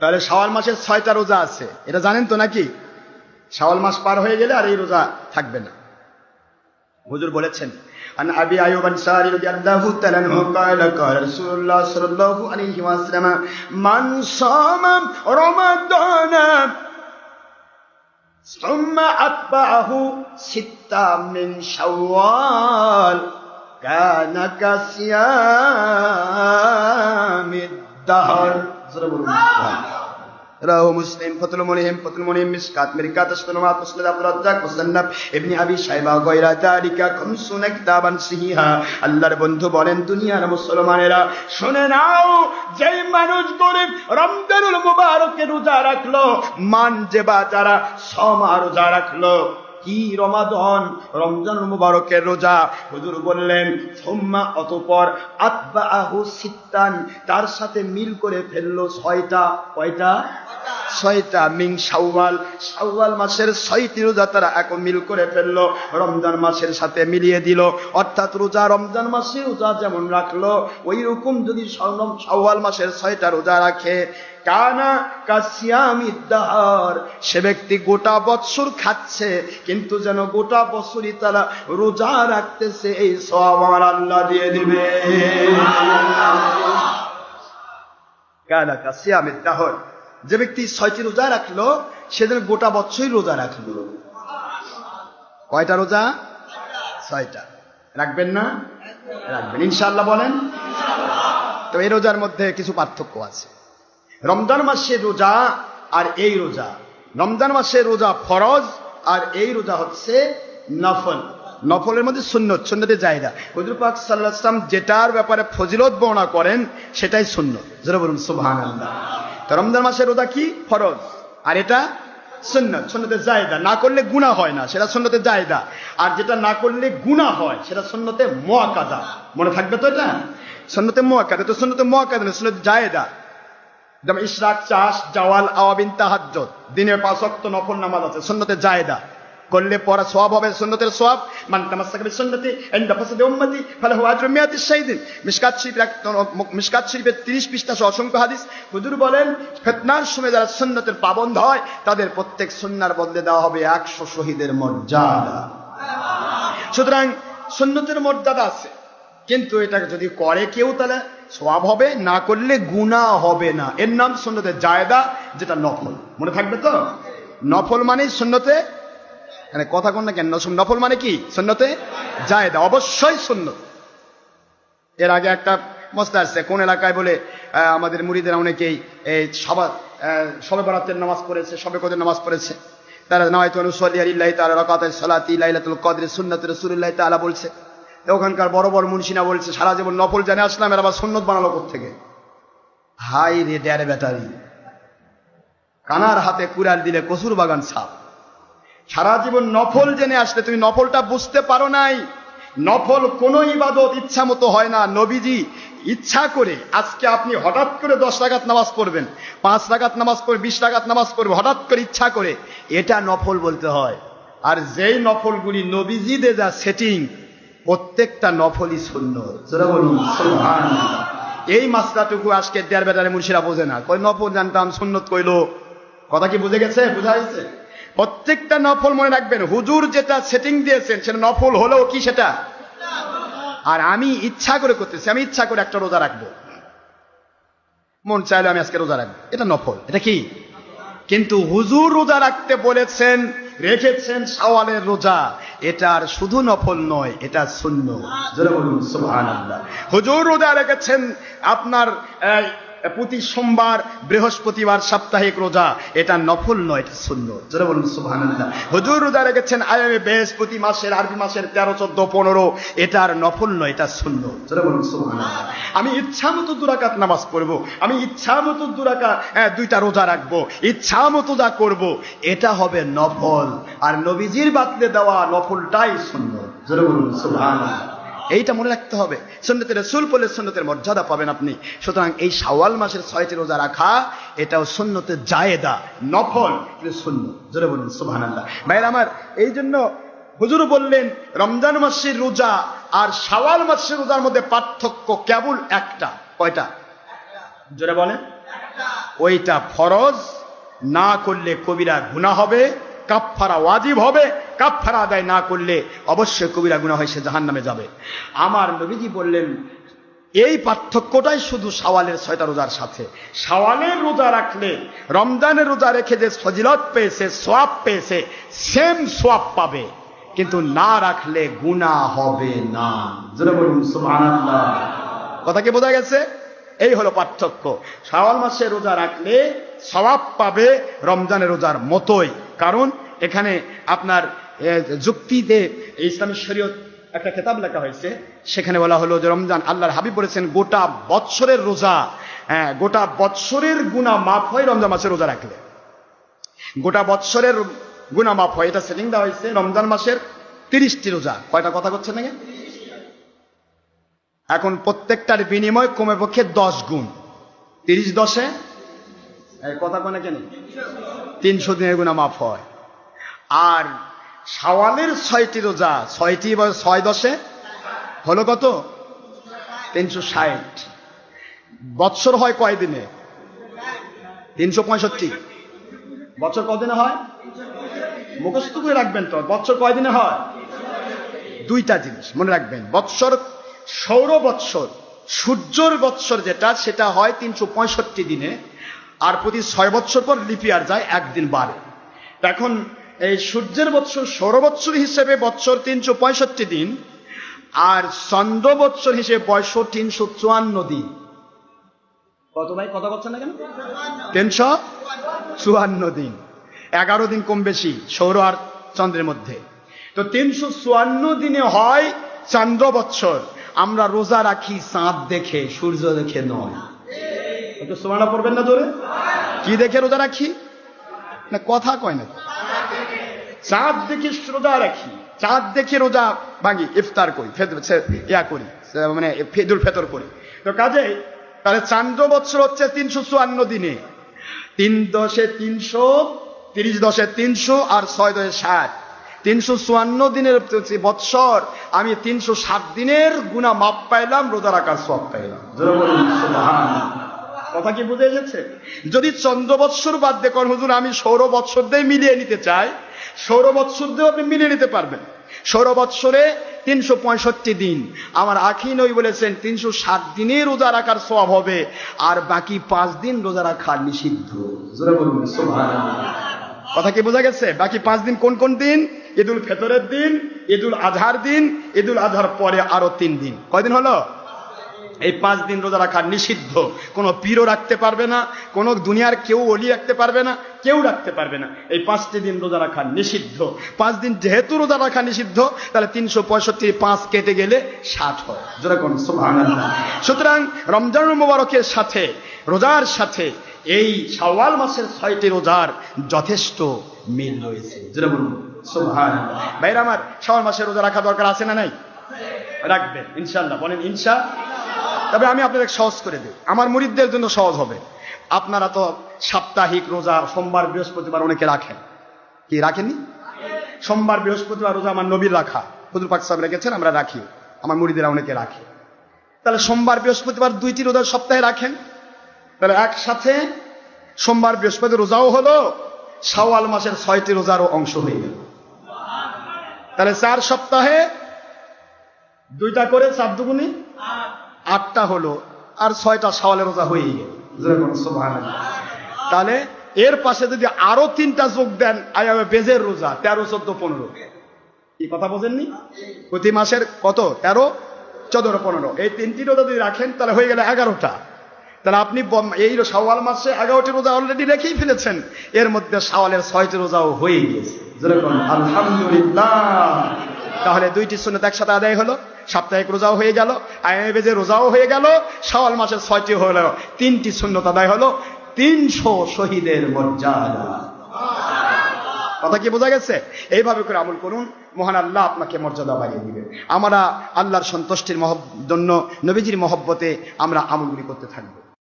তাহলে শাওয়াল মাসের ছয়টা রোজা আছে এটা জানেন তো নাকি শাওয়াল মাস পার হয়ে গেলে আর এই রোজা থাকবে না হুজুর বলেছেন عن ابي ايوب الانصاري رضي الله تعالى عنه قال قال رسول الله صلى الله عليه وسلم من صام رمضان ثم اتبعه ستا من شوال كان كصيام الدهر রাহু মুসলিম ফতুল মনিহিম ফতুল মনিহিম মিসকাত মিরকাত আসমানাত মুসনাদ আব্দুর রাজ্জাক মুসান্নাফ ইবনে আবি শাইবা গায়রা তারিকা খামসুন কিতাবান সিহিহা আল্লাহর বন্ধু বলেন, দুনিয়ার মুসলমানেরা, শুনে নাও, যেই মানুষ গরিব, রমজানুল মুবারকে রোজা রাখল, মান যে বা যারা সমা রোজা রাখল। কি রমাদন? রমজান মুবারকের রোজা। হুজুর বললেন, সোম্মা অতপর আতবা আহু সিত্তান। তার সাথে মিল করে ফেলল ছয়টা। কয়টা? ছয়টা মিং শাওয়াল। শাওয়াল মাসের ছয়টি রোজা তারা এক মিল করে ফেলল, রমজান মাসের সাথে মিলিয়ে দিল। অর্থাৎ রোজা, রমজান মাসে রোজা যেমন রাখল ওই রকম যদি শাওয়াল মাসের ছয়টা রোজা রাখে, কানা কাসিয়ামি দাহার। সে ব্যক্তি গোটা বৎসর খাচ্ছে, কিন্তু যেন গোটা বছরই তারা রোজা রাখতেছে, এই সব আমার আল্লাহ দিয়ে দিবে। কানা কাসিয়ামি দাহর। যে ব্যক্তি ছয়টি রোজা রাখল সে যেন গোটা বছরই রোজা রাখল। কয়টা রোজা? ছয়টা। রাখবেন না? রাখবেন। ইনশাল্লাহ বলেন। তো এই রোজার মধ্যে কিছু পার্থক্য আছে। রমজান মাসের রোজা আর এই রোজা। রমজান মাসের রোজা ফরজ আর এই রোজা হচ্ছে নফল। নফলের মধ্যে সুন্নত সুন্নতের জায়গা। হুজুর পাক সাল্লাহ আসলাম যেটার ব্যাপারে ফজিলত বর্ণনা করেন, সেটাই সুন্নত। যেটা বলুন সুবহান আল্লাহ রমজান মাসের রোজা কি? ফরজ। আর এটা সন্ন্যত সন্ন্যতের জায়দা। না করলে গুণা হয় না, সেটা সন্ন্যতের জায়দা। আর যেটা না করলে গুণা হয়, সেটা সন্ন্যতে মহাকাদা মনে থাকবে তো এটা? সন্ন্যতে মোয়াকাদা তো সন্ন্যতে মোয়াকাদা না সুন্নত জায়দা। যেমন ইশরাক, চাষ, জাওয়াল, আওয়াবিন তাহাজ্জত দিনের পাঁচ অক্ত নফল নামাজ আছে সন্ন্যতে জায়দা। করলে পড়া সওয়াব হবে সুন্নতের সওয়াব মান বিসুন্নতি ইনদা ফাসাদি উম্মতি ফালাহু আজরু মিয়াতি শাহিদিন মিশকাত শরীফ মিশকাত শরীফের 30 পৃষ্ঠা অসংখ্য হাদিস হুজুর বলেন ফিতনার সময় যারা সুন্নতের পাবন্ধ হয় তাদের প্রত্যেক সুন্নার বদলে দেওয়া হবে 100 শহীদের মর্যাদা সুতরাং সুন্নতের মর্যাদা আছে কিন্তু এটা যদি করে কেউ তাহলে সওয়াব হবে না করলে গুণা হবে না। এর নাম সুন্নতে জায়দা, যেটা নফল। মনে থাকবে তো? নফল মানে সুন্নতে মানে কথা কোন না কেন? নফল মানে কি? সুন্নতে জায়দা, অবশ্যই সুন্নত এর আগে একটা মস্তা আসছে কোন এলাকায় বলে আমাদের মুড়িদের অনেকেই এই সবার সবে বরাতের নামাজ পড়েছে, সবে কদের নামাজ পড়েছে। তারা নয়তো অনুসল্লি আলিল্লাহ তাআলা রাকাতের সালাতি লাইলাতুল কদরে, সুন্নাত রাসূলুল্লাহ তাআলা বলছে। ওখানকার বড় বড় মুন্সিনা বলছে, সারা জীবন নফল জানে, আসলাম এর আবার সুন্নত বানালো থেকে হাই রে, ড্যারে ব্যাটারি। কানার হাতে কুড়াল দিলে কসুর বাগান সাপ সারা জীবন নফল জেনে আসলে তুমি নফলটা বুঝতে পারো নাই। নফল কোন ইবাদত ইচ্ছা মতো হয় না। নবীজি ইচ্ছা করে আজকে আপনি হঠাৎ করে দশ রাগাত নামাজ পড়বেন, পাঁচ রাগাত নামাজ পড়বে বিশ রাগাত নামাজ পড়বে, হঠাৎ করে ইচ্ছা করে, এটা নফল বলতে হয়। আর যেই নফলগুলি নবীজিদের যা সেটিং প্রত্যেকটা নফলই শূন্য এই মাসলাটুকু আজকে দেড় বেটারে মুর্শিরা বোঝে না। কই নফল জানতাম, সুন্নত কইলো। কথা কি বুঝে গেছে? বুঝা গেছে প্রত্যেকটা নফল মনে রাখবেন। হুজুর যেটা সেটিং দিয়েছেন, সেটা নফল হলেও কি সেটা? আর আমি ইচ্ছা করে করতেছি, আমি ইচ্ছা করে একটা রোজা রাখব। মন চাইলে আমি আজকে রোজা রাখব। এটা নফল। এটা কি? কিন্তু হুজুর রোজা রাখতে বলেছেন, রেখেছেন সওয়ালের রোজা। এটার শুধু নফল নয়, এটা শূন্য জোরে হুজুর রোজা রেখেছেন, আপনার প্রতি সোমবার, বৃহস্পতিবার সাপ্তাহিক রোজা। এটা নফল নয়, এটা শূন্য জোরে বলুন, সুবহানাল্লাহ। হুজুর রোজা রেখেছেন আয়ামে বৃহস্পতি মাসের, আরবি মাসের তেরো, চোদ্দ, পনেরো। এটার নফল নয়, এটা শূন্য জোরে বলুন, সুবহানাল্লাহ। আমি ইচ্ছা মতো দুরাকাত নামাজ পড়ব। আমি ইচ্ছা মতো দুরাকা দুইটা রোজা রাখব। ইচ্ছা মতো যা করব, এটা হবে নফল। আর নবীজির বাতলে দেওয়া নফলটাই সুন্দর জোরে বলুন, সুবহানাল্লাহ। এইটা মনে রাখতে হবে সন্ন্যতের রসুল বলে সন্ন্যতের মর্যাদা পাবেন আপনি। সুতরাং এই শাওয়াল মাসের ছয়টি রোজা রাখা, এটাও সন্ন্যতের জায়েদা, নফল শূন্য জোরে বলুন, সুবহানাল্লাহ। ভাইয়ের আমার এই জন্য হুজুর বললেন, রমজান মাসের রোজা আর শাওয়াল মাসের রোজার মধ্যে পার্থক্য কেবল একটা। কয়টা? জোরে বলেন। ওইটা ফরজ, না করলে কবিরা গুণা হবে, কাফফারা ওয়াজিব হবে কাফফারা আদায় না করলে অবশ্যই কবিরা গুণা হয় সে জাহান নামে যাবে। আমার নবীজি বললেন, এই পার্থক্যটাই শুধু সাওয়ালের ছয়টা রোজার সাথে। সাওয়ালের রোজা রাখলে, রমজানের রোজা রেখে যে সজিলত পেয়েছে, সোয়াব পেয়েছে সেম সোয়াব পাবে। কিন্তু না রাখলে গুণা হবে না। কথা কি বোঝা গেছে? এই হলো পার্থক্য। শাওয়াল মাসে রোজা রাখলে সওয়াব পাবে রমজানের রোজার মতোই। কারণ এখানে আপনার যুক্তিতে ইসলামী শরীয়ত একটা খেতাব লেখা হয়েছে। সেখানে বলা হলো যে রমজান আল্লাহর হাবিব বলেছেন, গোটা বৎসরের রোজা হ্যাঁ গোটা বৎসরের গুণা মাফ হয়, রমজান মাসে রোজা রাখলে। গোটা বৎসরের গুণা মাফ হয়, এটা সেটিং দেওয়া হয়েছে রমজান মাসের তিরিশটি রোজা। কয়টা কথা করছে নাকি? এখন প্রত্যেকটার বিনিময় কমে পক্ষে দশ গুণ। তিরিশ দশে? কথা কেন? তিনশো দিনের গুণা মাফ হয়। আর সাওয়ালের ছয়টি রোজা, ছয়টি ছয় দশে? হলো কত? তিনশো ষাট। বৎসর হয় কয় দিনে? তিনশো পঁয়ষট্টি। বছর কদিনে হয়? মুখস্থ করে রাখবেন তো, বৎসর কয় দিনে হয়? দুইটা জিনিস, মনে রাখবেন। বৎসর সৌর বৎসর, সূর্যর বৎসর যেটা, সেটা হয় তিনশো পঁয়ষট্টি দিনে, আর প্রতি ছয় বৎসর পর লিপিয়ার যায় একদিন বাড়ে এখন এই সূর্যের বৎসর সৌর বৎসর হিসেবে বৎসর তিনশো পঁয়ষট্টি দিন, আর চন্দ্র বৎসর হিসেবে বয়স তিনশো চুয়ান্ন দিন। কত ভাই? কথা বলছেন না কেন? তিনশো চুয়ান্ন দিন। এগারো দিন কম বেশি, সৌর আর চন্দ্রের মধ্যে। তো তিনশো চুয়ান্ন দিনে হয় চন্দ্র বৎসর আমরা রোজা রাখি, চাঁদ দেখে, সূর্য দেখে নয়। একটু সোমানা পড়বেন না জোরে? কি দেখে রোজা রাখি? না, কথা কয় না। চাঁদ দেখে রোজা রাখি। চাঁদ দেখে রোজা ভাঙি, ইফতার করি ইয়া করি মানে ফেদুল ফেতর করি। তো কাজে তাহলে চান্দ্র বৎসর হচ্ছে তিনশো চুয়ান্ন দিনে। তিন দশে তিনশো, তিরিশ দশে তিনশো আর ছয় দশে ষাট। তিনশো চুয়ান্ন দিনের বৎসর, আমি তিনশো ষাট দিনের গুণা মাপ পাইলাম, রোজা রাখার সব পাইলাম। কথা কি বুঝে এসেছে? যদি চন্দ্র বৎসর বাদ হুজুর, আমি সৌর বৎসর দিয়ে মিলিয়ে নিতে চাই সৌর বৎসর দিয়েও আপনি মিলিয়ে নিতে পারবেন। সৌর বৎসরে তিনশো পঁয়ষট্টি দিন। আমার আখি নই বলেছেন, তিনশো ষাট দিনে রোজা রাখার সব হবে, আর বাকি পাঁচ দিন রোজা রাখা নিষিদ্ধ। কথা কি বোঝা গেছে? বাকি পাঁচ দিন কোন কোন দিন? ঈদুল ফেতরের দিন, ঈদুল আজহার দিন, ঈদুল আজহার পরে আরও তিন দিন। কয়দিন হলো? এই পাঁচ দিন রোজা রাখা নিষিদ্ধ। কোনো পীরও রাখতে পারবে না, কোনো দুনিয়ার কেউ অলি রাখতে পারবে না, কেউ রাখতে পারবে না। এই পাঁচটি দিন রোজা রাখা নিষিদ্ধ। পাঁচ দিন যেহেতু রোজা রাখা নিষিদ্ধ, তাহলে তিনশো পঁয়ষট্টি পাঁচ কেটে গেলে ষাট হয়। যেরকম সুতরাং রমজান মোবারকের সাথে, রোজার সাথে এই শাওয়াল মাসের ছয়টি রোজার যথেষ্ট মিল রয়েছে। ভাইরা আমার, শাওয়াল মাসের রোজা রাখা দরকার আছে না নাই? রাখবেন ইনশাল্লাহ বলেন, ইনশা তবে আমি আপনাদের সহজ করে দিই। আমার মুরিদদের জন্য সহজ হবে। আপনারা তো সাপ্তাহিক রোজা, সোমবার, বৃহস্পতিবার অনেকে রাখেন। কি, রাখেননি? সোমবার, বৃহস্পতিবার রোজা আমার নবীর রাখা। হুজুর পাক সাহেব রেখেছেন, আমরা রাখি। আমার মুরিদেরা অনেকে রাখে। তাহলে সোমবার, বৃহস্পতিবার দুইটি রোজা সপ্তাহে রাখেন। তাহলে একসাথে সোমবার বৃহস্পতি রোজাও হলো, শাওয়াল মাসের ছয়টি রোজারও অংশ হয়ে গেল। তাহলে চার সপ্তাহে দুইটা করে চার দুগুনি আটটা হলো, আর ছয়টা সওয়ালের রোজা হয়ে গেল। তাহলে এর পাশে যদি আরও তিনটা যোগ দেন আয়াবে বেজের রোজা, তেরো, চোদ্দ, পনেরো। কি কথা বোঝেননি? প্রতি মাসের কত? তেরো, চোদ্দ, পনেরো। এই তিনটি রোজা যদি রাখেন, তাহলে হয়ে গেল এগারোটা। তাহলে আপনি এই শাওয়াল মাসে এগারোটি রোজা অলরেডি রেখেই ফেলেছেন। এর মধ্যে শাওয়ালের ছয়টি রোজাও হয়ে গেছে। আলহামদুলিল্লাহ। তাহলে দুইটি সুন্নত একসাথে আদায় হলো। সাপ্তাহিক রোজাও হয়ে গেল আইএবেজে রোজাও হয়ে গেল, শাওয়াল মাসের ছয়টি হলো, তিনটি শূন্যতা দেয় হলো, তিনশো শহীদের মর্যাদা। কথা কি বোঝা গেছে? এইভাবে করে আমল করুন, মহান আল্লাহ আপনাকে মর্যাদা বাড়িয়ে দিবে। আমরা আল্লাহর সন্তুষ্টির জন্য নবীজির মহব্বতে আমরা আমলগুলি করতে থাকব।